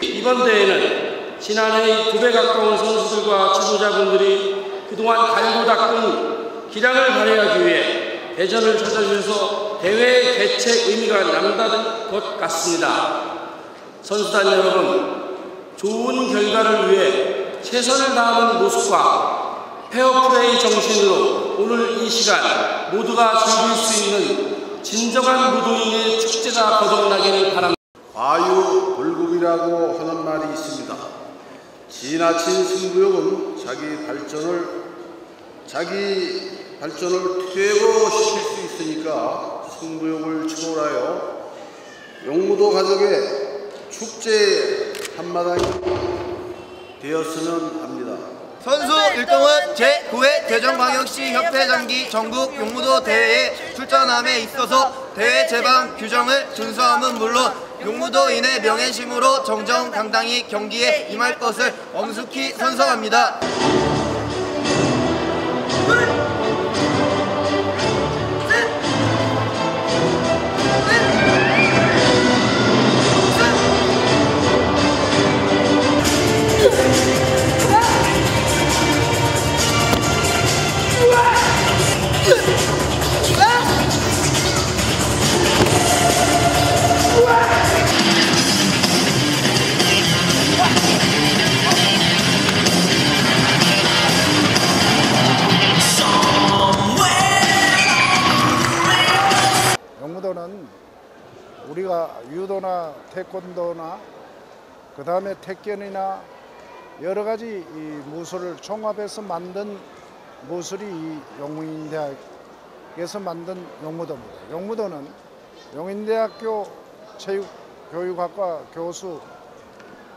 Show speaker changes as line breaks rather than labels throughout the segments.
이번 대회는 지난해 두 배 가까운 선수들과 지도자분들이 그동안 갈고 닦은 기량을 발휘하기 위해 대전을 찾아주셔서 대회 개최 의미가 남다른 것 같습니다. 선수단 여러분, 좋은 결과를 위해 최선을 다하는 모습과 페어플레이 정신으로 오늘 이 시간 모두가 즐길 수 있는 진정한 무도인의 축제가 거듭나기를 바랍니다.
과유 불급이라고 하는 말이 있습니다. 지나친 승부욕은 자기 발전을 자기 발전을 퇴보시킬 수 있으니까 승부욕을 초월하여 용무도 가족의 축제 한마당이 되었으면 합니다.
선수 1등은 제9회 대전광역시 협회장기 전국 용무도 대회에 출전함에 있어서 대회 제방 규정을 준수함은 물론 용무도인의 명예심으로 정정당당히 경기에 임할 것을 엄숙히 선서합니다.
용무도는 우리가 유도나 태권도나 그 다음에 태권이나 여러 가지 이 무술을 종합해서 만든 무술이 이 용인대학에서 만든 용무도입니다. 용무도는 용인대학교 체육교육학과 교수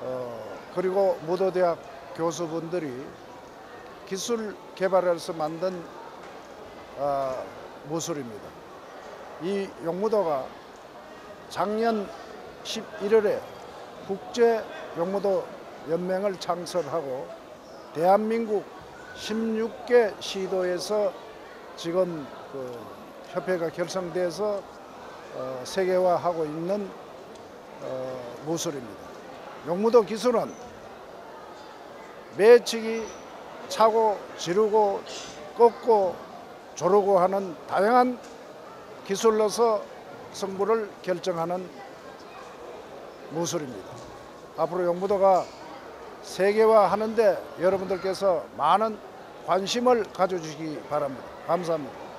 어, 그리고 무도대학 교수분들이 기술 개발해서 만든 어, 무술입니다. 이 용무도가 작년 11월에 국제 용무도 연맹을 창설하고 대한민국 16개 시도에서 지금 그 협회가 결성돼서 어, 세계화하고 있는 어, 무술입니다. 용무도 기술은 매치기, 차고, 지르고, 꺾고, 조르고 하는 다양한 기술로서 승부를 결정하는 무술입니다. 앞으로 용무도가 세계화하는데 여러분들께서 많은 관심을 가져주시기 바랍니다. 감사합니다.